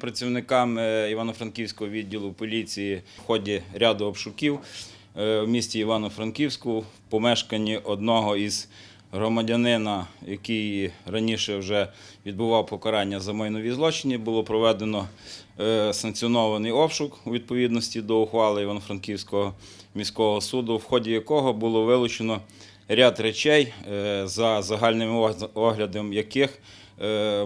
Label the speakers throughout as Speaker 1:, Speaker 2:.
Speaker 1: Працівниками Івано-Франківського відділу поліції в ході ряду обшуків е, в місті Івано-Франківську в помешканні одного із громадянина, який раніше вже відбував покарання за майнові злочини, було проведено е, санкціонований обшук у відповідності до ухвали Івано-Франківського міського суду, в ході якого було вилучено ряд речей, е, за загальним оглядом яких е,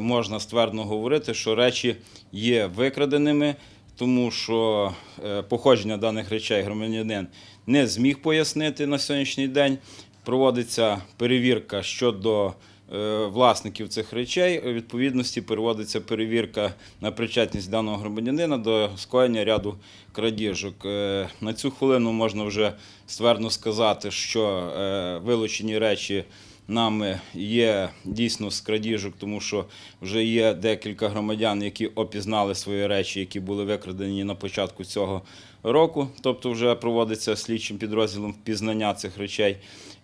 Speaker 1: можна ствердно говорити, що речі є викраденими, тому що е, походження даних речей громадянин не зміг пояснити на сьогоднішній день. Проводиться перевірка щодо е, власників цих речей. У відповідності переводиться перевірка на причетність даного громадянина до скоєння ряду крадіжок. Е, На цю хвилину можна вже ствердно сказати, що е, вилучені речі нами є дійсно з крадіжок, тому що вже є декілька громадян, які опізнали свої речі, які були викрадені на початку цього року. Тобто вже проводиться слідчим підрозділом впізнання цих речей.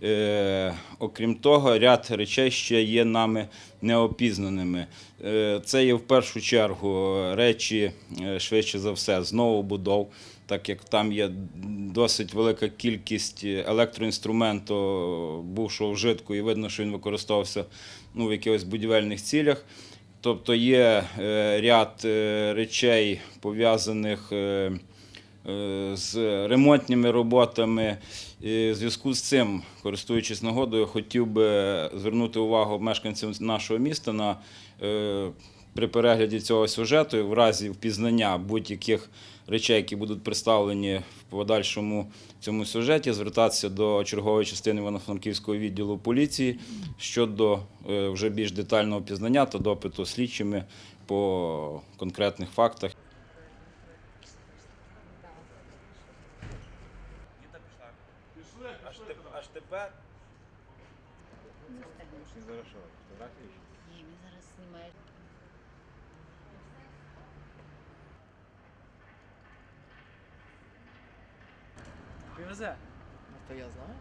Speaker 1: Е, окрім того, ряд речей ще є нами неопізнаними. Е, це є в першу чергу речі, е, швидше за все, з новобудов, так як там є досить велика кількість електроінструменту бувшого вжитку, і видно, що він використовувався ну, в якихось будівельних цілях. Тобто є е, ряд е, речей пов'язаних е, е, з ремонтними роботами. І в зв'язку з цим, користуючись нагодою, хотів би звернути увагу мешканців нашого міста на е, при перегляді цього сюжету, і в разі впізнання будь-яких речей, які будуть представлені в подальшому цьому сюжеті, звертатися до чергової частини Івано-Франківського відділу поліції щодо е, вже більш детального пізнання та допиту слідчими по конкретних фактах. Аж, тепер.
Speaker 2: Ні, ми зараз знімаємо.
Speaker 3: Привезе.
Speaker 4: То я знаю.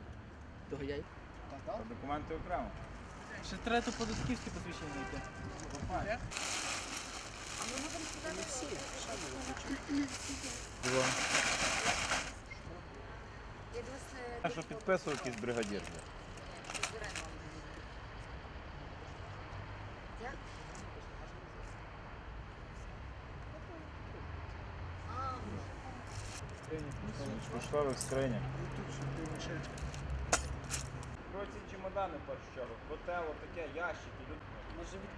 Speaker 4: То я й
Speaker 1: Документи окремо.
Speaker 3: Ще треба то податківське посвідчення йти.
Speaker 1: А що підписував якийсь бригадір? Поштових скриня. Про ці чемодани в першу чергу. Котело таке, ящики.
Speaker 3: Може від...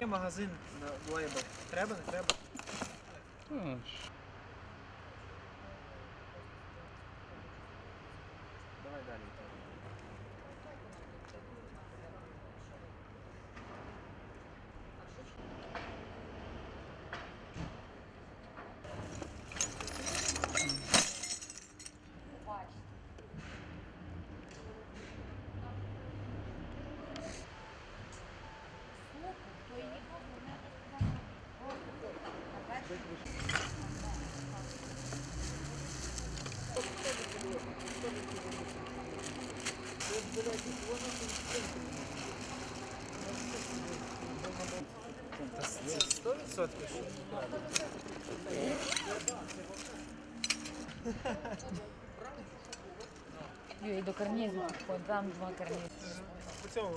Speaker 3: Є магазин на лейбл. Треба, не треба? Давай далі. Це 100%
Speaker 2: Юй, до карнізу. Там два карнізи.
Speaker 3: По цьому.